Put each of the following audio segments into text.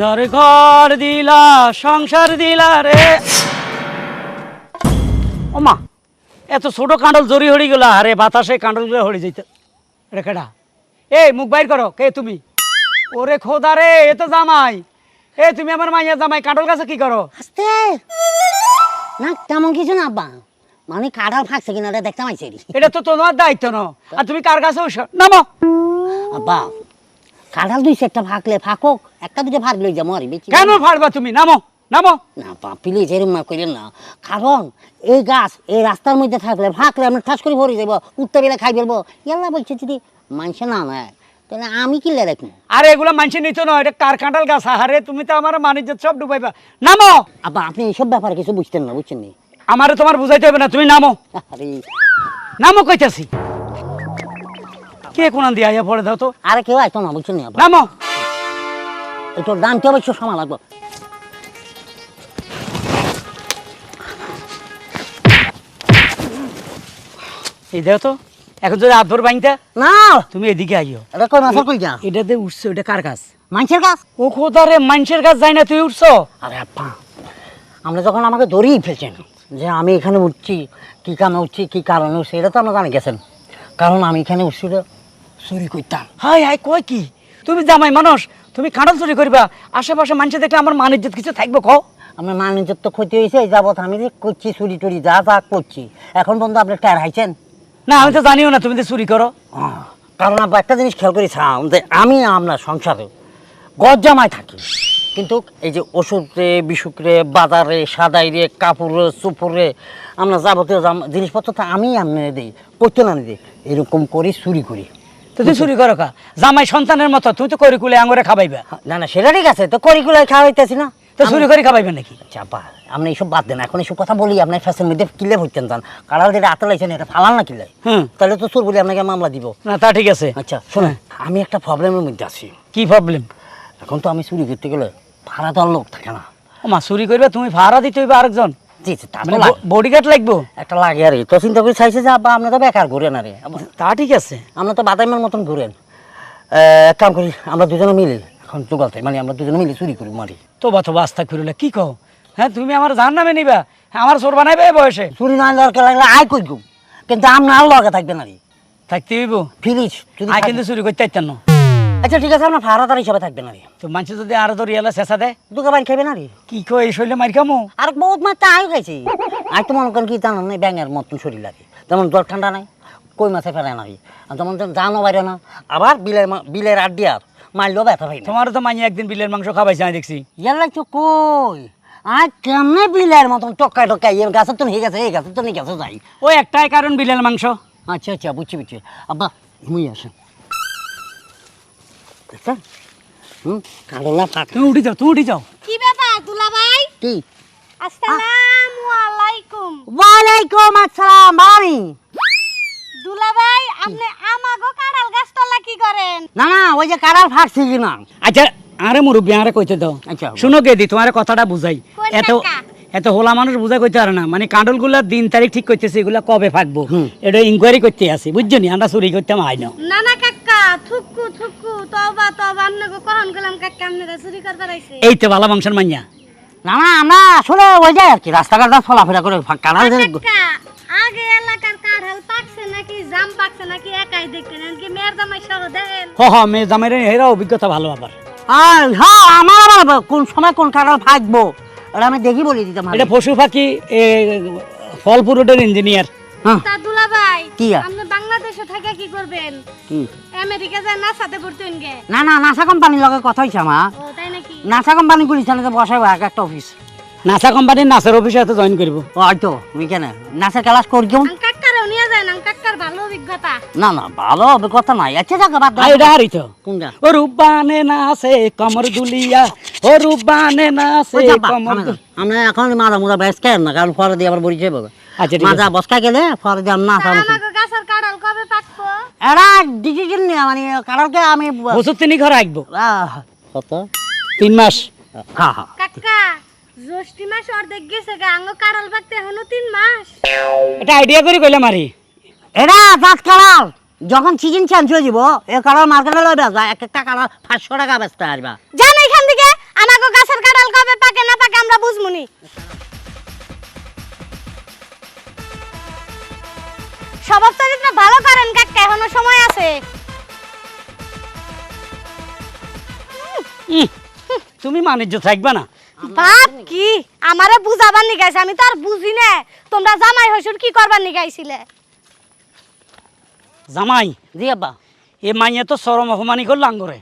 যারে ঘর দিলা সংসার দিলা রে। ওমা এত ছোট কাঁডল জরি হড়ি গেলা আরে বাতাসে কাঁডলগুলো হড়ি যাইতে। রে কেডা? এই মুখ বাইর করো কে তুমি? ওরে খোদা রে এ তো জামাই। এ তুমি আমার মাইয়া জামাই কাঁডল গাছে কি করো? আস্তে। না তেমন কিছু না আব্বা। মানে কাঁঠাল ফাঁকছে কিনা দেখতে পাইছি। এটা তো তোমার দায়িত্ব ন। আর তুমি কার কাছে নামো। আব্বা কাঁঠাল দুই চারটা ফাঁকলে ফাঁকক একটা দুটো ফাঁক লই যাব আর বেশি কেন ফাড়বা তুমি? নামো নামো। না প্লিজ এরম না করেন না। কারণ এই গাছ এই রাস্তার মধ্যে থাকলে ফাঁকলে আমরা ঠাস করে ভরে যাব উঠতে বেলা খাই ফেলব। ইয়াল্লা বলছে যদি মানুষে না নেয় তাহলে আমি কিনলে রাখব? আরে এগুলো মানুষের নিত না এটা কার কাঁঠাল গাছ? আরে তুমি তো আমার মানিজ্য সব ডুবাইবা। নামো! আব্বা আপনি এইসব ব্যাপারে কিছু বুঝতেন না বুঝছেন নি? আমারে তোমার বুঝাইতে হবে না তুমি নামো। আরে। নামো কইতাছি। কে কোনান দিয়ে আইয়া পড়ে দাও তো? আরে কেউ আসতো না বুঝছেন নি নামো। এটার দামটা অবশ্য সময় লাগবে? এই দেখো তো এখন যদি আধর বাইনটা না। তুমি এদিকে আইও। এটা কই মাছের কই যা এটাতে উঠছো এটা কার গাছ? মানুষের কাজ ও খোদা রে মানুষের গাছ যাই না তুই উঠছো? আরে আপা আমরা যখন আমাকে ধরেই ফেলছেন যে আমি এখানে উঠছি কী কামে উঠছি কী কারণে উঠছি এটা তো আমরা জানি গেছেন। কারণ আমি এখানে উঠছি চুরি করতাম হাই হাই কই কি? তুমি জামাই মানুষ তুমি কাঁঠাল চুরি করবা আশেপাশে মানুষ দেখলে আমার মানিজ্য কিছু থাকবে কও? আমার মানুষের তো ক্ষতি হয়েছে এই যাবৎ আমি যে করছি চুরি টুরি যা যা করছি এখন পর্যন্ত আপনি টায়ার হাইছেন? না আমি তো জানিও না তুমি তো চুরি করো। কারণ আব্বা একটা জিনিস খেয়াল করি যে আমি আপনার সংসারে গজ্জামায় থাকি কিন্তু এই যে ওষুধে বিশুকরে বাজারে সাদাইরে কাপড়ে চুপড়ে আমরা যাবতীয় জিনিসপত্র তো আমি আপনি দিই করতে না দিই এরকম করি চুরি করি। তো তুই চুরি করো কা? জামাই সন্তানের মতো তুই তো করি কুলে আঙুরে খাবাইবা। না না সেটা ঠিক আছে তো করিগুলাই খাওয়া হইতেছি না। তো চুরি করে খাবাইবে নাকি? চাপা আপনি এইসব বাদ দেন এখন এইসব কথা বলি আপনার ফ্যাশন মধ্যে কিলে হইতেন যান কালার যেটা আতে লাইছেন এটা ফালান না কিলে হুম। তাহলে তো চোর বলি আপনাকে মামলা দিব। না তা ঠিক আছে। আচ্ছা শোনেন আমি একটা প্রবলেমের মধ্যে আছি। কি প্রবলেম? এখন তো আমি চুরি করতে গেলে ভাড়া দেওয়ার লোক থাকে না। মা চুরি করবে তুমি ভাড়া দিতে হইবে আরেকজন। জি জি তা তো মানে লাগে। বডিগার্ড লাগবো? একটা লাগে আর কি। তো চিন্তা করে চাইছে যে আব্বা আপনি তো বেকার ঘুরেন আরে। তা ঠিক আছে। আমরা তো বাদামের মতন ঘুরেন। এক কাম করি আমরা দুজনে মিলে এখন জোগালতে মানে আমরা দুজনে মিলে চুরি করি মারি। তো বাস্তা কি কও? হ্যাঁ তুমি আমার জান নামে নিবা আমার চোর বানাইবে এই বয়সে। চুরি না দরকার লাগলে আয় কই কিন্তু আপনার আর লগে থাকবে না থাকতে হইব। আই কিন্তু চুরি করতে চাইতেন না। আচ্ছা ঠিক আছে আপনার ভাড়াদার হিসাবে থাকবে না রে। তো মানুষ যদি আরও ধরি এলা চেঁচা দেয় দুটো বাড়ি খাবে না রে। কি কই এই শৈলে মারি খামো? আর বহুত মাছ তো আয় খাইছি। আর তো মনে করেন কি জানো না ব্যাঙের মতন শরীর লাগে। যেমন জল ঠান্ডা নাই কই মাছে ফেলে না যেমন জানো বাইরে না আবার বিলের বিলের আড্ডি আর মারলেও ব্যথা পাই তোমার তো মাইয়া একদিন বিলের মাংস খাবাইছে আমি দেখছি। ইয়ার লাগছো কই? আর কেমনে বিলের মতন টক্কায় টক্কাই এ গাছের তো নিয়ে গেছে এই গাছের তো নিয়ে গেছে যাই। ওই একটাই কারণ বিলের মাংস। আচ্ছা আচ্ছা বুঝছি বুঝছি। আব্বা মুই আসে দেখছেন হুম কালোলা ফাঁক তুমি উঠি যাও তুমি উঠি যাও। কি ব্যাপার দুলাভাই? কি? আসসালামু আলাইকুম ওয়ালাইকুম আসসালাম বাড়ি দুলাভাই আপনি আমাগো কাঁড়াল গাছতলা কি করেন? না না ওই যে ফাঁকছি কি না আচ্ছা আরে মুরব্বী আরে কইতে দাও। আচ্ছা। শুনো কে দি তোমার কথাটা বুঝাই। এত এত হোলা মানুষ বুঝা কইতে পারে না। মানে কাঁডলগুলার দিন তারিখ ঠিক করতেছে এগুলা কবে ফাঁকবো এটা ইনকোয়ারি করতে আসি বুঝছ নি? আমরা চুরি করতে আই না না থুকু থুকু তবা তবা আন্নাগো কখন গেলাম কাকা আপনারা চুরি করবার আইছে? এই তো ভালো মাংসের মাইয়া। না না আমরা আসলে ওই যাই আর কি রাস্তাঘাটটা চলাফেরা করে কারার আগে এলাকার কাঁঠাল পাকছে নাকি জাম পাকছে নাকি একাই দেখতেন এমনকি মেয়ের জামাই সহ দেখেন হ হ মেয়ে জামাইরে এরা অভিজ্ঞতা ভালো আবার। আর হ্যাঁ আমার আবার কোন সময় কোন কারার ফাঁকবো আমি দেখি বলে দিতাম এটা পশু পাখি এ, ফলপুর রোডের ইঞ্জিনিয়ার হ্যাঁ। তা দুলাভাই কি আর? থেকে কি করবেন? কি? আমেরিকা যায় না সাথে পড়তে গে না না নাসা কোম্পানির লগে কথা আমার ও তাই নাকি? নাসা কোম্পানি গুলিছে না বসাবো এক একটা অফিস নাসা কোম্পানির নাসের অফিসে এত জয়েন করব। ও হয়তো আমি কেন। নাসের ক্লাস করি আম নিয়ে যায় না কাকার ভালো অভিজ্ঞতা। না না ভালো অভিজ্ঞতা নাই। আচ্ছা জায়গা বাদ দাও। এটা হারি তো। কোনটা ও রূপানে নাচে কমর দুলিয়া। ও রূপানে যাবা, কমর আমরা এখন মারা মুরা কেন না কারণ ফরে দিয়ে আবার বড়ি যাব আচ্ছা মাজা বসকা গেলে ফরে দিয়ে না কবে পাকবো? এরা নিয়ে মানে কারণকে আমি বছর তিনি ঘরে কত? তিন মাস। হ্যাঁ হ্যাঁ কাকা জ্যৈষ্ঠী মাস অর্ধেক গেছে গা আঙ্গ কাঁঠাল পাকতে এখনও তিন মাস। এটা আইডিয়া করে কইলাম আরি এরা জাত কালার যখন সিজন চেঞ্জ হয়ে যাব এ কালার মার্কেটে লই এক একটা কালার পাঁচশো টাকা বেচতে আসবা। জান এখান থেকে আমাকে গাছের কাঁঠাল কবে পাকে না পাকে আমরা বুঝমুনি। স্বভাব চরিত্র ভালো করেন কাকা এখনও সময় আছে। তুমি বাণিজ্য থাকবে না। বাপ কি আমারে বুঝাবার নিগাইছে আমি তো আর বুঝি না। তোমরা জামাই হইছুর কি করবার নিগাইছিলে জামাই জি আব্বা। এ মাইয়া তো চরম অপমানি করল আঙ্গরে।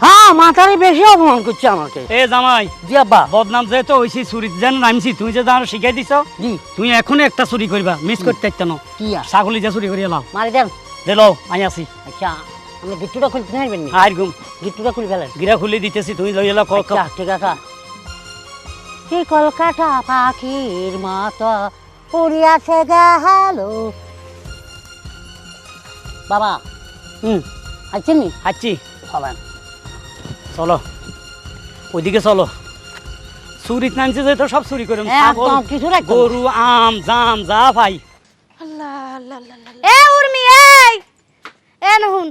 হ্যাঁ মাথারে বেশি অপমান করছে আমাকে। এ জামাই জি আব্বা। বদনাম যেহেতু হয়েছি চুরিত যেন নামছি তুমি যে জানো শিখাই দিছ? জি। তুমি এখনও একটা চুরি করবা মিস করতে একটা কি? ছাগলি যে চুরি করিয়া লাও। মারি দেন। দে লও আমি আছি। আচ্ছা আপনি গিট্টুটা খুলতে পারবেন নি? আর গুম গিট্টুটা খুলে ফেলেন। গিরা খুলে দিতেছি তুমি লইয়া লাও ক- ক- আচ্ছা ঠিক আছে। কি কলকাতা পাখির মাতা পড়িয়াছে গেলো বাবা হুম। আছেন নি? হাঁচি চলেন চলো। ওইদিকে চলো। চুরিত নামছে যেহেতু সব চুরি করে কিছু গরু আম জাম যা ভাই। এ উর্মি এই! এ নহুন।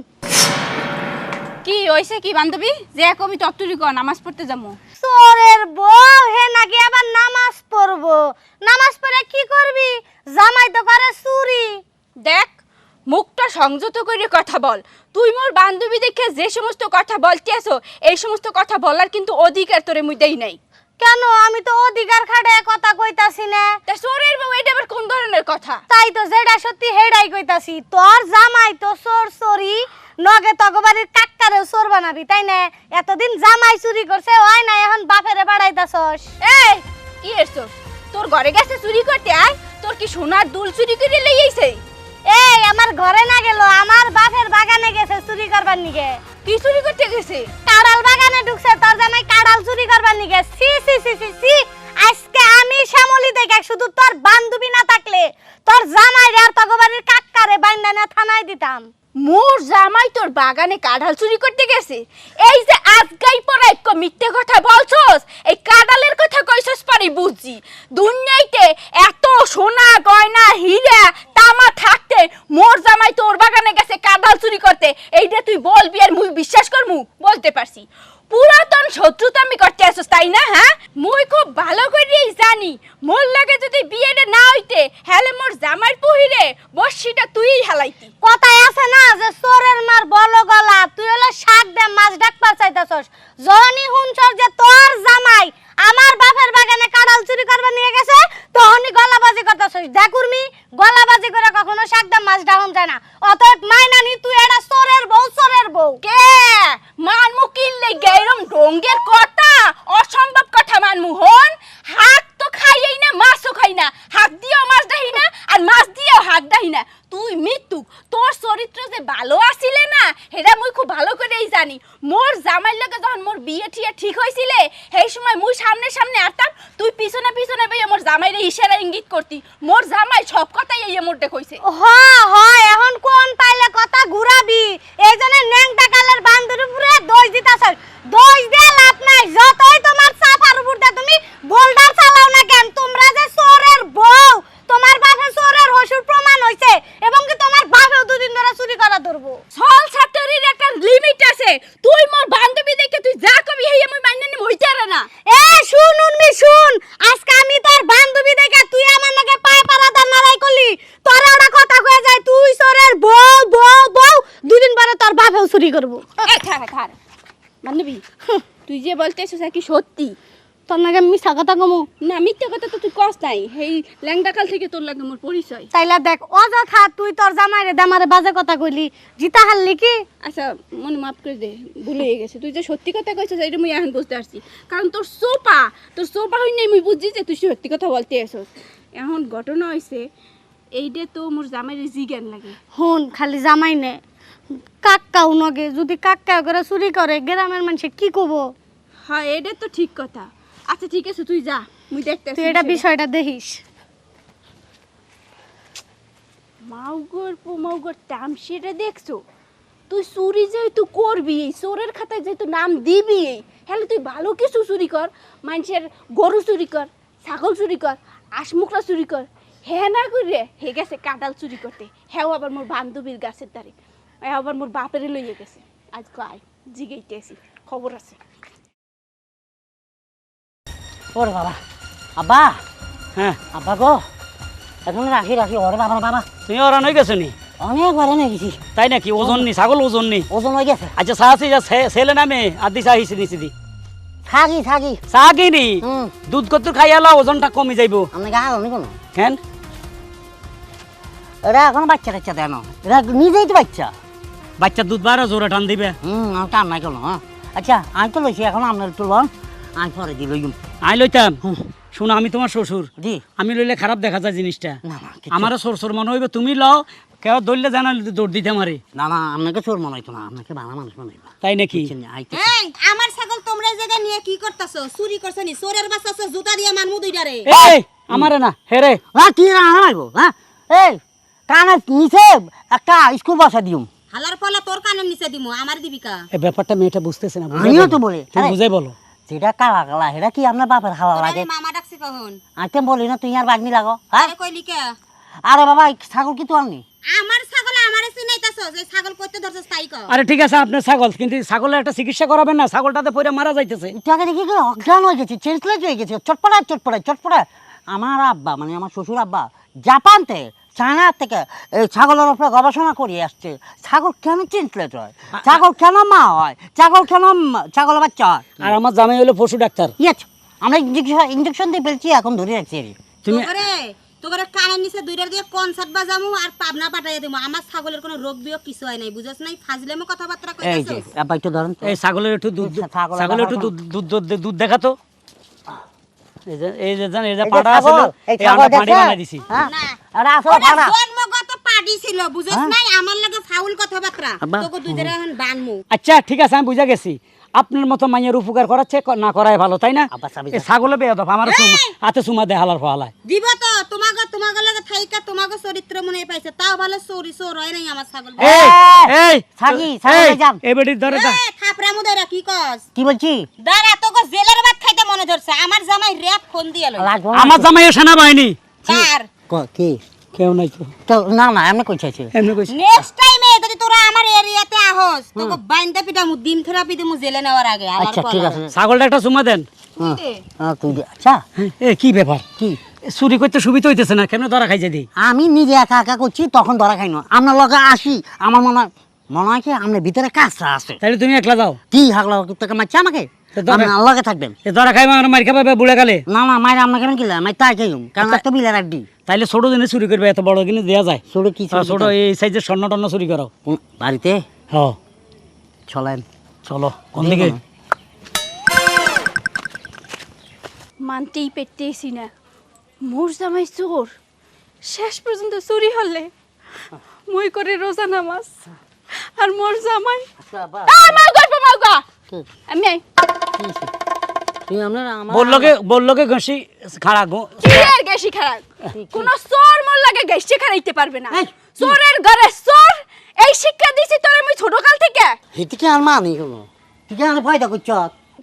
কি হইছে কি বান্ধবী? যে কবি তত্তুরি কর নামাজ পড়তে যাব সোরের বউ হে নাকি আবার নামাজ পড়ব? নামাজ পড়ে কি করবি? জামাই তো করে চুরি। দেখ মুখটা সংযত করে কথা বল। তুই মোর বান্ধবী দেখে যে সমস্ত কথা বলতে আসো এই সমস্ত কথা বলার কিন্তু অধিকার তোরে মুইতেই নাই। কেন? আমি তো অধিকার খাটে কথা কইতাছি না। তা সোরের বউ এটা আবার কোন ধরনের কথা? তাই তো যেটা সত্যি হেডাই কইতাছি। তোর জামাই তো চোর চোরি নগে তগবাড়ির কাক্কারেও চোর বানাবি তাই না? এতদিন জামাই চুরি করছে ওই না এখন বাপেরে বাড়াইতাছস। এই কি এরছো তোর ঘরে গেছে চুরি করতে আয়। তোর কি সোনার দুল চুরি করে লইয়াইছে? এই আমার ঘরে না গেল আমার বাপের বাগানে গেছে চুরি করবার নিগে। কি চুরি করতে গেছে? কাড়াল বাগানে ঢুকছে তোর জামাই কাড়াল চুরি করবার নিগে। সি সি সি সি সি আজকে আমি শ্যামলি দেখে শুধু তোর বান্ধবী না থাকলে তোর জামাই আর তগবাড়ির কাকারে বাইন্দা না থানায় দিতাম। মোর জামাই তোর বাগানে কাঁঠাল চুরি করতে গেছে। এই যে আজকাই পরে এক মিথ্যে কথা বলছস, এই কাঁঠালের কথা কইছস পারি বুঝছি। দুনিয়াইতে এত সোনা, গয়না, হীরা, তামা থাকতে মোর জামাই তোর বাগানে গেছে কাঁঠাল চুরি করতে। এইটা তুই বলবি আর মুই বিশ্বাস করমু? বলতে পারছি। পুরাতন শত্রুতা আমি করতে আসছ, তাই না হ্যাঁ? মুই খুব ভালো করেই জানি, মোর লাগে যদি বিয়েটা না হইতে, হেলে মোর জামাই পহিরে বর্ষিটা তুই হেলাইতি। কথা আছে না যে চোরের মার বলো গলা, তুই হলো শাক দে, মাছ ডাকবার চাইতাছস জনি হুনছস যে তোর জামাই আমার বাপের বাগানে কাঁড়াল চুরি করবার নিয়ে গেছে, তখনই গলাবাজি করতেছিস। দেখুরমি গলাবাজি করে কখনো শাকদাম মাছ ডাহন যায় না। অতএব মাইনানি, তুই এটা সরের বউ সরের বউ। কে? মানমু কিনলে গেরম ডঙ্গের কথা অসম্ভব কথা মানমু হন। হাত তো খাইই না, মাছও খাই না। হাত দিয়েও মাছ দাহি না, আর মাছ দিয়েও হাত দাহি না। তুই মৃত্যু তোর চরিত্র যে ভালো আসিলে না, সেটা মুই খুব ভালো করেই জানি। মোর জামাইর লগে যখন মোর বিয়ে ঠিয়ে ঠিক হয়েছিলে সেই সময় মুই সামনে সামনে আরতাম তুই পিছনে পিছনে বইয়ে মোর জামাইরে ইশারা ইঙ্গিত করতি মোর জামাই সব কথাই এই মোর দেখইছে হয় হয় এখন কোন পাইলে কথা ঘুরাবি এই জন্য ন্যাংটা কালের বান্ধুর উপরে দোষ দিতাছস দোষ দিয়ে লাভ নাই যতই তোমার সাফার উপর দিয়ে তুমি বোল্ডার চালাও না কেন তোমরা যে চোরের বউ তোমার বাপে চোরের হসুর প্রমাণ হইছে এবং কি তোমার বাপেও দুদিন ধরে চুরি করা ধরবো ছল ছাত্রীর একটা লিমিট আছে তুই মোর বান্ধবী দেখে তুই যা কবি হেই আমি মাইনে নিম হইতে পারে না এ শুন উন্মি শুন আজকে আমি তোর বান্ধবী দেখে তুই আমার নাকি পায়ে পাড়াদার নারাই করলি তোর ওটা কথা কয়ে যায় তুই চোরের বউ বউ বউ দুদিন পরে তোর বাপেও চুরি করব এ খার খার বান্ধবী তুই কি সত্যি? তোর নাকি মিশা কথা কমু? না মিথ্যা কথা তো তুই কস নাই। এই ল্যাংডাকাল থেকে তোর লাগে মোর পরিচয়। তাইলা দেখ অযথা তুই তোর জামাইরে দামারে বাজে কথা কইলি। জিতা হারলি কি? আচ্ছা মনে মাফ করে দে ভুলে গেছে। তুই যে সত্যি কথা কইছিস এটা মুই এখন বুঝতে পারছি। কারণ তোর সোপা তোর সোপা হই নাই মুই বুঝছি যে তুই সত্যি কথা বলতে আসছ এখন ঘটনা হইছে এইটা তো মোর জামাইয়ের জিজ্ঞান লাগে। হুন খালি জামাই নে। কাক্কাও নগে যদি কাক্কা করে চুরি করে গ্রামের মানুষে কি কব হ্যাঁ এটা তো ঠিক কথা। আচ্ছা ঠিক আছে তুই যা মুই দেখতে তুই এটা বিষয়টা দেখিস। মাউগর পোমাউগর তামসিটা দেখছ? তুই চুরি যেহেতু করবি চোরের খাতায় যেহেতু নাম দিবি হলে তুই ভালো কিছু চুরি কর মানুষের গরু চুরি কর ছাগল চুরি কর আশমুকরা চুরি কর হে না করে হে গেছে কাঁঠাল চুরি করতে হেও আবার মোর বান্ধবীর গাছের দ্বারে আবার মোর বাপেরে লইয়ে গেছে। আজ আয় জিগাইতে আসি খবর আছে। ওরে বাবা। আব্বা। হ্যাঁ। আব্বা গো। এখন রাখি রাখি ওরে বাবা বাবা তুমি ওরান হয়ে গেছো নি? অনেক বারে নিয়ে গেছি। তাই নাকি? ওজন নি ছাগল ওজন নি? ওজন হয়ে গেছে। আচ্ছা আছে যা ছেলে নামে আদি চা হিসি নিচি দি। থাকি থাকি কিনি হুম। দুধ কত খাইয়ালা ওজনটা কমে যাইবো। আপনি গা হলো কোনো কেন? এরা এখন বাচ্চা টাচ্চা দেন এরা নিজেই তো বাচ্চা। বাচ্চা দুধ বারো জোরে টান দিবে। হুম আমি টান নাই কোনো আচ্ছা আমি তো লইছি এখন আপনার একটু লন। আমি পরে দিই লইম আই লইতাম। শোনো আমি তোমার শ্বশুর। জি। আমি লইলে খারাপ দেখা যায় জিনিসটা। আমারও সর মনে হইবে তুমি লও কেউ জানা দৌড় দিতে মারে না না আপনাকে চোর মনে হইতো না আপনাকে ভালো মানুষ মনে হইতো। তাই নাকি? এই আমার ছাগল তোমরা নিয়ে কি করতাছো? চুরি করছ নি? চোরের বাচ্চা জুতা দিয়ে মারমু দুইটারে এই আমারে না হেরে হ্যাঁ কি না হারাইবো হ্যাঁ এই কানে নিচে একটা স্কুল বাসা দিও হালার পলা তোর কানের নিচে দিমু আমার দিবিকা। এই ব্যাপারটা মেয়েটা বুঝতেছে না আমিও তো বলি। তুমি বুঝাই বলো। সেটা কালা কালা সেটা কি আপনার বাপের হাওয়া লাগে? আমি মামা ডাকছি কখন? আমি বলি না তুই আর বাগনি লাগো হ্যাঁ? আরে কইলি কে? আরে বাবা ছাগল কি তো আননি আমার ছাগল আমারে চিনাইতাছো যে ছাগল কইতে ধরছস তাই কর আরে ঠিক আছে আপনার ছাগল কিন্তু ছাগলের একটা চিকিৎসা করাবেন না ছাগলটাতে পরে মারা যাইতেছে। আগে দেখি কি অজ্ঞান হয়ে গেছে চেঞ্জলেস হয়ে গেছে চটপটায় চটপটায় চটপটায়। আমার আব্বা মানে আমার শ্বশুর আব্বা জাপান চায়না থেকে এই ছাগলের উপরে গবেষণা করে আসছে। ছাগল কেন চেঞ্জলেস হয় ছাগল কেন মা হয়? ছাগল কেন ছাগলের বাচ্চা হয়? আর আমার জামাই হলো পশু ডাক্তার। ইয়েছ আমরা ইঞ্জেকশন ইঞ্জেকশন দিয়ে ফেলছি এখন ধরে রাখছি আর তুমি তোরে তোরে কানের নিচে দুইটার দিয়ে কনসার্ট বাজামু আর পাবনা পাঠাইয়া দিমু। আমার ছাগলের কোনো রোগ বিয়োগ কিছু হয় নাই বুঝছ নাই? ফাজলেমো কথাবার্তা এই যে আব্বা একটু ধরেন। এই ছাগলের একটু দুধ ছাগলের একটু দুধ দুধ দুধ দুধ দেখাতো। এই যে এই যে জান এই যে পাড়া আছে এই আমরা পাড়ি বানাই দিছি। হ্যাঁ? আরে আসো পাড়া। জন্মগত পাডি ছিল বুঝছ হ্যাঁ? নাই? আমার লাগে ফাউল কথাবার্তা। তোকে দুইটারে এখন বানমু। আচ্ছা ঠিক আছে আমি বুঝা গেছি। আপনার মতো মাইয়ের উপকার করাচ্ছে না করাই ভালো তাই না? ছাগলে বেয়াদব আমার হাতে চুমা দেয় হালার ফালায়। দিব তো তোমাকে তোমাকে লাগে থাইকা তোমাকে চরিত্র মনে পাইছে। তাও ভালো চোরি চোর হয় নাই আমার ছাগল। এই এই ছাগি, ছাগলে যান। এই বেটির ধরে দা থাপড়া মুদারা কি কস? কি বলছি? দাঁড়া তোকে জেলের ভাত খাইতে মনে ধরছে। আমার জামাই র্যাপ ফোন দিয়ে লই না আমার তো? জামাইয়ের সেনাবাহিনী। কার ক- কি? কেউ নাই তো। তো না না আমি কই চাইছি এমনি কইছি। নেক্সট টাইমে যদি তোরা আমার এরিয়াতে আহস তোকে বাইন্দা পিটা মু ডিম থেরাপি দিমু জেলে নেওয়ার আগে আচ্ছা ঠিক আছে। ছাগলটা একটা চুমা দেন। হ্যাঁ, হ্যাঁ, তুই দে। আচ্ছা। এ কি ব্যাপার? কি? চুরি করতে সুবিধা হইতেছে না কেমন ধরা খাইছে যদি আমি নিজে একা একা করছি তখন ধরা খাই না। আমরা লগে আসি আমার মনে হয় মনে হয় কি আমার ভিতরে কাজটা আছে। তাহলে তুমি একলা যাও। কি হাগলা তোকে মারছে আমাকে? আপনি লগে থাকবেন। এ ধরা খাই আমার মার খাবে বুড়ে কালে না না মায়ের আপনাকে কেন কিলা মাই তাই খাই কারণ একটা বিলের আড্ডি। তাইলে ছোট জিনিস চুরি করবে এত বড় জিনিস দেওয়া যায়। ছোট কি ছোট এই সাইজের স্বর্ণ টর্ণ চুরি করো। বাড়িতে? হ। চলেন। চলো কোন দিকে? মানতেই পেতেছি না। মোর জামাই চোর শেষ পর্যন্ত চুরি হলে মই করে রোজা নামাজ। আর মোর জামাই আচ্ছা, মাউগা, মাউগা। আমি আই। কি হইছে? তুই আপনার আমার বললোকে বললোকে ঘষি খাড়া গো। কি আর গেছি খারাপ কোন চোর মোর গেছি খারাইতে পারবে না। এই, চোরের ঘরে চোর এই শিক্ষা দিছি তোরে মুই ছোট কাল থেকে হেতিকে আর মানি কোনো তুই কেন ফায়দা করছ?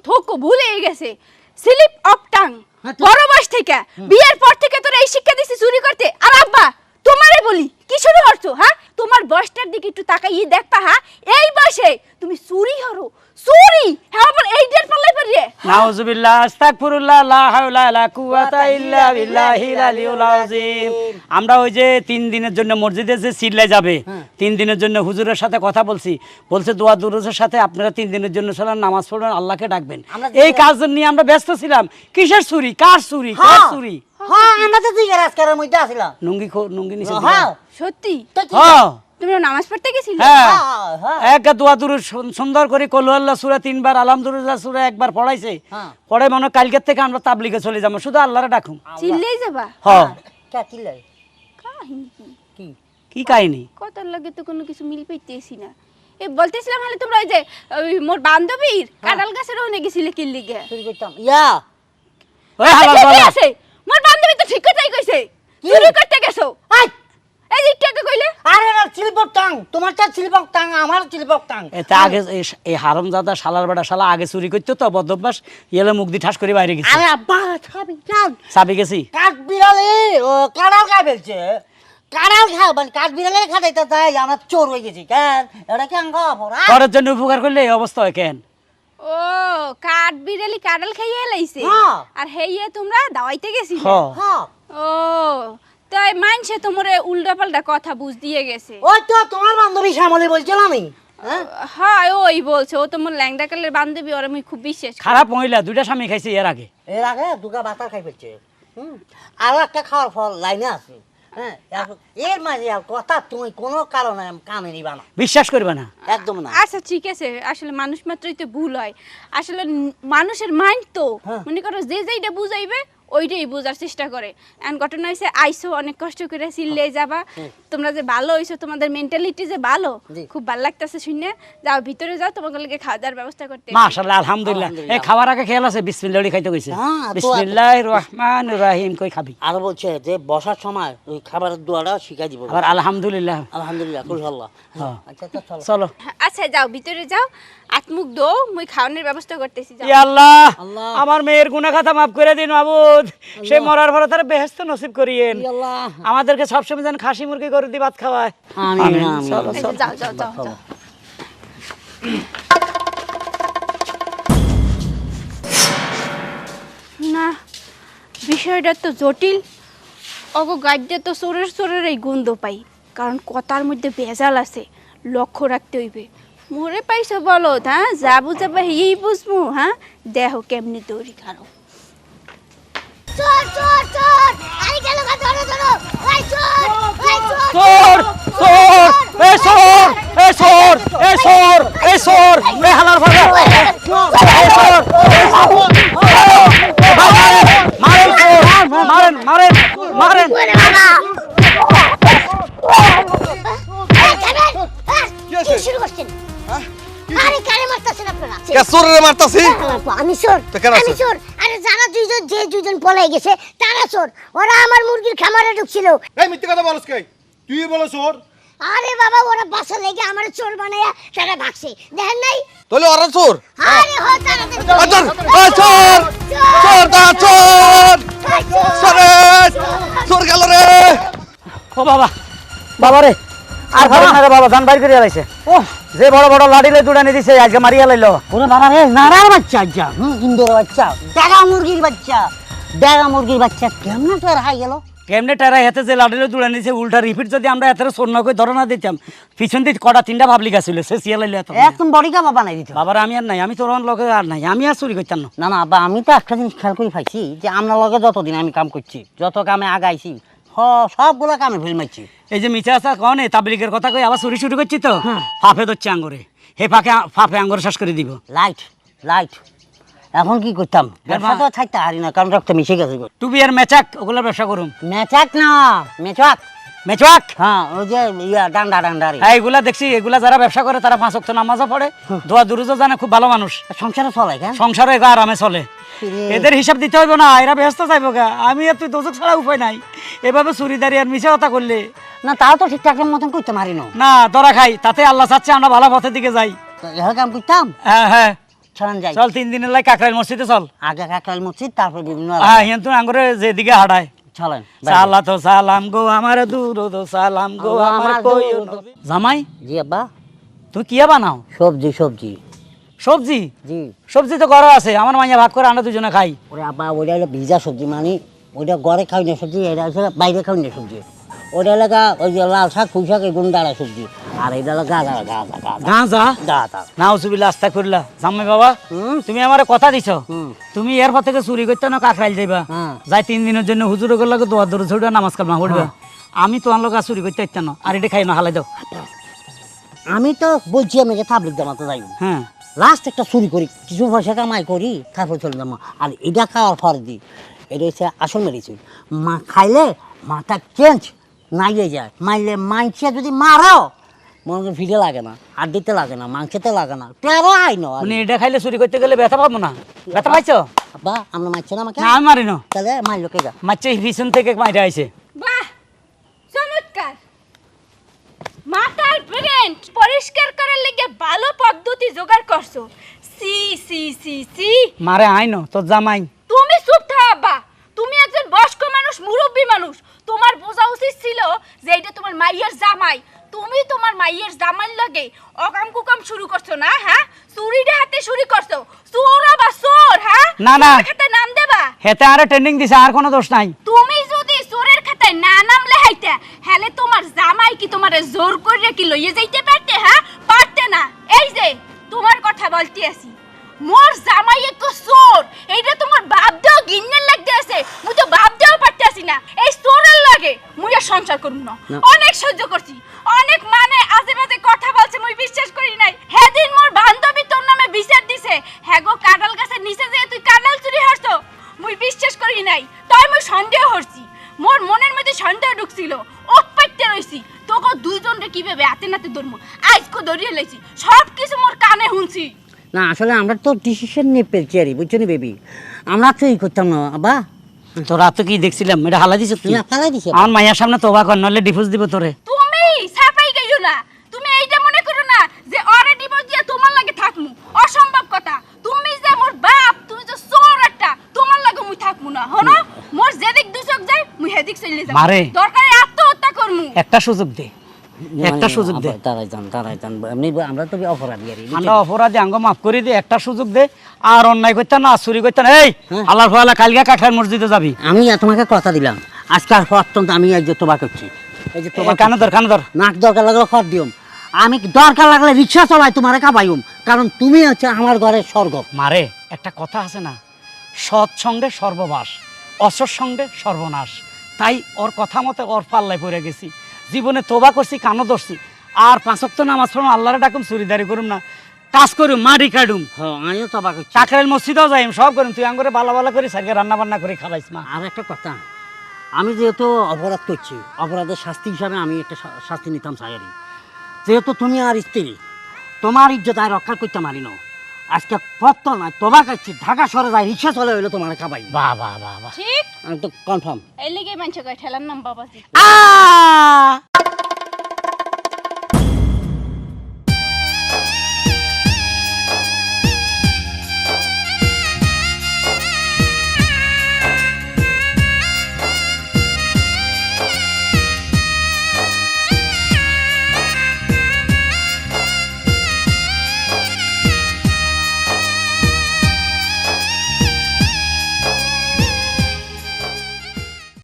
ধোকো ভুলে গেছে। Slip of tongue. হ্যাঁ, বড় বয়স থেকে। বিয়ের পর থেকে তোরা এই শিক্ষা দিছি চুরি করতে। আর আব্বা তোমারে বলি কি শুরু করছ হ্যাঁ? তোমার বয়সটার দিকে একটু তাকাইয়ে দেখবা হ্যাঁ? এই বয়সে তুমি চুরি হরো চুরি! হ্যাঁ আবার এই ডেট পাল্লাই পারিয়ে নাউজুবিল্লাহ আস্তাগফিরুল্লাহ লা হাওলা লা কুওয়াতা ইল্লা বিল্লাহিল আলিয়্যিল আযীম। আমরা ওই যে তিন দিনের জন্য মসজিদে যে সিল্লাই যাবে তিন দিনের জন্য হুজুরের সাথে কথা বলছি বলছে দোয়া দুরুজের সাথে আপনারা তিন দিনের জন্য চলেন নামাজ পড়বেন আল্লাহকে ডাকবেন। এই কাজ নিয়ে আমরা ব্যস্ত ছিলাম। কিসের চুরি? কার চুরি? কার চুরি? হ্যাঁ আমরা তো তুই আজকের মধ্যে আসিলাম। নুঙ্গি নুঙ্গি নিচে হ্যাঁ। সত্যি? কি- হ্যাঁ। তুমি নামাজ পড়তে গেছিলে? হ্যাঁ। হ্যাঁ, হ্যাঁ। এক দোয়া দুরু সুন্দর করে কলু আল্লাহ সুরা তিনবার আলহামদুলিল্লাহ সুরা একবার পড়াইছে। হ্যাঁ। পরে মনে হয় কালকের থেকে আমরা তাবলিগে চলে যাব। শুধু আল্লাহরে ডাকুন চিল্লেই যাবা? হ কে কি লাই? কাহিনী কি? কি? কাহিনী? কথার লাগে তো কোনো কিছু মিল পাইতেছি না। এ বলতেছিলাম হলে তোমরা ওই যে ওই মোর বান্ধবীর কাঁঠাল গাছের ওখানে গেছিলে কি লিগে চুরি করতাম। ইয়া। ওই হালাল বালা। মোর বান্ধবী তো ঠিক কথাই কইছে। চুরি করতে গেছো। আই! এই টাকা কইলে। আরে না সিলবক টাং। তোমারটা টাং আমার সিলবক টাং। এতে আগে এই হারমজাদা শালার বেটা শালা আগে চুরি করতো তো বদভ্যাস ইয়েলে মুখ দি ঠাস করে বাইরে গেছে। আরে আব্বা চাল চাবি গেছি। কাঠ বিড়ালে ও কাড়াল খাই ফেলছে। কাড়াল খাও মানে কাঠ বিড়ালে খাটাইতে তাই আমরা চোর হয়ে গেছি কেন? এটা কেন পড়া ঘরের জন্য উপকার করলে এই অবস্থা হয় কেন? ও কাঠ বিড়ালি কাঁঠাল খাইয়ে লাইছে? হ্যাঁ। আর হেইয়ে তোমরা দাওয়াইতে গেছিলে? হ্যাঁ। ও তাই মানছে তোমারে উল্টা পাল্টা কথা বুঝ দিয়ে গেছে। ওই তো তোমার বান্ধবী শ্যামলী বলছিলাম আমি হ্যাঁ? ওই বলছে ও তোমার ল্যাংদা কালের বান্ধবী ওর আমি খুব বিশ্বাস খারাপ মহিলা দুইটা স্বামী খাইছে এর আগে। এর আগে দুটা বাতার খাই ফেলছে আরও একটা খাওয়ার ফল লাইনে আছে। হ্যাঁ এর মাঝে আর কথা তুমি কোনো কারণে কানে নিবা না। বিশ্বাস করবে না। একদম না। আচ্ছা ঠিক আছে। আসলে মানুষ মাত্রই তো ভুল হয়। আসলে মানুষের মাইন্ড তো হ্যাঁ। মনে করো যে যেইটা বুঝাইবে ওইটাই বোঝার চেষ্টা করে। এখন ঘটনা হয়েছে আইসো অনেক কষ্ট করে চিল্লে যাবা। তোমরা যে ভালো হইছো তোমাদের মেন্টালিটি যে ভালো খুব ভালো লাগতেছে শুনে যাও ভিতরে যাও তোমাকে লাগে খাওয়া দাওয়ার ব্যবস্থা করতে। মাশাআল্লাহ আলহামদুলিল্লাহ। এই খাবার আগে খেয়াল আছে? বিসমিল্লাহ খাইতে কইছে। হ্যাঁ, বিসমিল্লাহির রহমানির রহিম কই খাবি? আরও বলছে যে বসার সময় ওই খাবারের দোয়াটা শিখাই দিব। আবার আলহামদুলিল্লাহ। আলহামদুলিল্লাহ খুশাল্লাহ হ্যাঁ। আচ্ছা আচ্ছা চলো। চলো। আচ্ছা যাও ভিতরে যাও। আত্মুখ দো মুই খাওয়ানোর ব্যবস্থা করতেছি ইয়া আল্লাহ আল্লাহ। আমার মেয়ের মাফ করে দিন মাবুদ। সে মরার পরে তার বেহেশত নসিব করিয়েন। আমাদেরকে সবসময় যেন খাসি মুরগি করে দি ভাত খাওয়ায়। আমিন, আমিন। আমিন। চলো চলো যাও যাও যাও যাও। না বিষয়টা তো জটিল। অগো গাড্ডে তো চোরের চোরের এই গন্ধ পাই কারণ কথার মধ্যে ভেজাল আছে লক্ষ্য রাখতে হইবে। মরে পাইছো বলো হ্যাঁ যা বুঝাবে এই বুঝব হ্যাঁ দেহ কেমনি দৌড়ি খারো চোর চোর চোর আরে গেল গা ধরো ধরো! ওই চোর ওই চোর চোর চোর এ চোর এ চোর এ চোর এ চোর এ হালার ভাগা! এ চোর এ চোর। মারেন চোর, মারেন মারেন মারেন! ওরে বাবা! এই থামেন কি শুরু করছেন। চোরের মারতাছি? আমি চোর। আমি চোর? আরে যারা দুইজন যে দুইজন পলাই গেছে তারা চোর। ওরা আমার মুরগির খামারে ঢুকছিল। এই মিথ্যে কথা বলস কে? তুই বলো চোর। আরে বাবা ওরা বাসা লেগে আমার চোর বানাইয়া তারা ভাগছে। দেখেন নাই? তাহলে ওরা চোর? আরে হো তাড়াতাড়ি। চোর চোর চোর দা চোর! চোরে। চোর গেল রে। ও বাবা বাবা রে। আর ভালো না রে বাবা ধান বাইর করে আলাইছে ও যে বড় বড় লাঠিলে দুটানি দিছে আজকে মারিয়া লাইলো। ওরে বাবা রে নারার বাচ্চা আচ্ছা। হুম ইন্দোর বাচ্চা ডেগা মুরগির বাচ্চা ডেগা মুরগির বাচ্চা কেমনে তোর হাই গেল? কেমনে টেরা হেতে যে লাঠিলে দুটানি দিছে উল্টা রিপিট যদি আমরা এত স্বর্ণ করে ধরে না দিতাম পিছন দিয়ে কটা তিনটা ভাবলি গেছিল সে সিয়া লাইলো এত একদম বড়ি কাবা বানাই দিত বাবার আমি আর নাই আমি তোর লগে আর নাই আমি আর চুরি করতাম না। না আব্বা আমি তো একটা জিনিস খেয়াল করে পাইছি যে আপনার লগে যতদিন আমি কাম করছি যত কামে আগাইছি সবগুলা কামে ফেল মারছি। এই যে মিছা আসা কনে তাবলিকের কথা কই আবার চুরি শুরু করছি তো? ফাফে ধরছে আঙ্গুরে। হে ফাঁকে ফাফে আঙ্গুরে শেষ করে দিব। লাইট লাইট এখন কি করতাম? ব্যবসা তো থাকতে হারি না কারণ রক্ত মিশে গেছে। টুবি আর মেচাক ওগুলো ব্যবসা করুম। মেচাক না মেচাক মেচাক হ্যাঁ ওই যে ইয়া ডান্ডা ডান্ডা হ্যাঁ এগুলা দেখছি এগুলা যারা ব্যবসা করে তারা পাঁচ অক্ট নামাজও পড়ে। দোয়া দুরুজও জানে খুব ভালো মানুষ। সংসারে চলে কেন? সংসারে আরামে চলে। এদের হিসাব দিতে হইব না এরা ব্যস্ত যাইব গা। আমি আর তুই দোষক ছাড়া উপায় নাই। এভাবে চুরিদারি আর মিশা কথা করলে? না তাও তো ঠিকঠাক মতন করতে পারি না। না ধরা খাই তাতে আল্লাহ চাচ্ছে আমরা ভালো পথের দিকে যাই। এভাবে কাম করতাম হ্যাঁ হ্যাঁ। চলেন যাই। চল তিন দিনের লাই কাকরাইল মসজিদে চল। আগে কাকরাইল মসজিদ তারপর বিভিন্ন হ্যাঁ হিন্তু আঙ্গুরে যেদিকে হাঁটায়। চলেন সালা তো সালাম গো আমার দূর তো সালাম গো আমার আমার কই জামাই? জি আব্বা। তুই কিয়া বানাও? সবজি সবজি। সবজি? জি। সবজি তো ঘরে আছে আমার মাইয়া ভাগ করে আমরা দুজনে খাই। ওরে আব্বা ওইটা হলো ভিজা সবজি মানে ওইটা ঘরে খাই না সবজি এটা হচ্ছে বাইরে খাই না সবজি। ওইটা এলাকা ওই যে লাল শাক পুঁই শাক এগুলো ডালা সবজি। আর এটা হলো গাঁদা গাঁদা গাঁদা গাঁজা গাঁদা না উসুবিল্লা আস্তা করলা জামাই বাবা তুমি আমার কথা দিছ? তুমি এর পর থেকে চুরি করতে না কাকরাইল যাইবা? হ্যাঁ। যাই তিন দিনের জন্য হুজুর লাগে দোয়া দূর ছড়া নামাজ কালমা পড়বা। আমি তোমার লোক চুরি করতে ইচ্ছা না। আর এটা খাই না হালাই দাও। আমি তো বলছি আমি তাবলিক জামাতে যাই। হ্যাঁ। লাস্ট একটা চুরি করি কিছু পয়সা কামাই করি তারপর চলে যাব। আর এটা খাওয়ার পরে দিই এটা হচ্ছে আসল মেডিসিন মা খাইলে মাথা চেঞ্জ নাইয়ে যায়। মাইলে মাংসে যদি মারো মনে করি ফিরে লাগে না আর দিতে লাগে না মাংসতে লাগে না। তেরো আই না মানে এটা খাইলে চুরি করতে গেলে ব্যথা পাবো না। ব্যথা পাইছো? বা আমরা মারছে না আমাকে? না আমি মারি না। তাহলে মারলো কে যা মারছে পিছন থেকে মাইরা আইছে। বাহ চমৎকার। মাথার পরিষ্কার করার লেগে ভালো পদ্ধতি জোগাড় করছ। সি সি সি সি। মারে আইন তোর জামাই তুমি চুপ থাকবা তুমি একজন বয়স্ক মানুষ মুরব্বী মানুষ তোমার বোঝা উচিত ছিল যে এটা তোমার মাইয়ের জামাই। তুমি তোমার মাইয়ের জামাইর লাগে অকাম কুকাম শুরু করছ না হ্যাঁ? চুরিটা হাতে শুরু করছ। চোর বা চোর হ্যাঁ? না, না। খাতায় নাম দেবা? হেতে আরে ট্রেন্ডিং দিছে আর কোনো দোষ নাই। তুমি যদি চোরের খাতায় না নাম লেহাইতে হেলে তোমার জামাই কি তোমারে জোর করে কি লইয়ে যাইতে পারতে হ্যাঁ? পারতে না। এই যে তোমার কথা বলতে আছি মোর জামাই এক চোর। এইটা তোমার বাপ দেও গিন্নের লাগতে আছে। মুই তো বাপ দেও পারতে আসি না। এই চোরের লাগে মুই আর সংসার করব না। অনেক সহ্য করছি। অনেক মানে আজে বাজে কথা বলছে মুই বিশ্বাস করি নাই। হেদিন মোর বান্ধবী না আসলে আমরা তো ডিসিশন নিয়ে পেয়েছি আরে বুঝছ নি বেবি আমরা তো এই করতাম না বা তোরা তো কি দেখছিলাম? এটা হালা দিছ তুই না ফালাই দিছে। আমার মাইয়ার সামনে তোবা কর নলে ডিভোর্স দিব তোরে। তুমি সাফাই গাইও না। তুমি এইটা মনে করো না যে অরে ডিভোর্স দিয়া তোমার লাগে থাকমু। অসম্ভব কথা। তুমি যে মোর বাপ তুমি যে চোর একটা তোমার লাগে মুই থাকমু না। হনো মোর যেদিক দুচক যায় মুই হেদিক চলে যাব। মারে। দরকারে আত্মহত্যা করমু। একটা সুযোগ দে। একটা সুযোগ দে। তারাই যান তারাই যান। এমনি আমরা তো অপরাধী আর আমরা অপরাধী আঙ্গ মাফ করে দে একটা সুযোগ দে। আর অন্যায় করতে না চুরি করতে না। এই হ্যাঁ। আল্লাহর ফালা কালকে কাঠার মসজিদে যাবি। আমি তোমাকে কথা দিলাম। আজকে আর অত্যন্ত আমি এই যে তোবা করছি। এই যে তোবা এ, কানে ধর কানে নাক দরকার লাগলে খর আমি দরকার লাগলে রিক্সা চলাই তোমারে কাবাইম কারণ তুমি হচ্ছে আমার ঘরের স্বর্গ। মারে একটা কথা আছে না? সৎ সঙ্গে সর্ববাস অসৎ সঙ্গে সর্বনাশ। তাই ওর কথা মতে ওর পাল্লায় পড়ে গেছি। জীবনে তোবা করছি কানো ধরছি। আর পাঁচক তো নামাজ পড়ুম আল্লাহরে ডাকুম চুরিদারি করুম না। কাজ করুম মারি কাটুম। হ্যাঁ আমিও তোবা করছি। চাকরের মসজিদেও যাইম সব করুম। তুই আঙ্গরে বালা বালা করি সারকে রান্না বান্না করে খাবাইস মা। আর একটা কথা আমি যেহেতু অপরাধ করছি অপরাধের শাস্তি হিসাবে আমি একটা শাস্তি নিতাম চাইরি যেহেতু তুমি আর স্ত্রী তোমার ইজ্জত আর রক্ষা করতে পারি না। আজকে পত্ত নাই তোবা কাচ্ছি ঢাকা শহরে যাই রিক্সা চলে হইল তোমার খাবাই বাহ বাহ বাহ বাহ ঠিক? আমি তো কনফার্ম এই লিগে মানুষ কয় ঠেলার নাম বাবাজি। আ!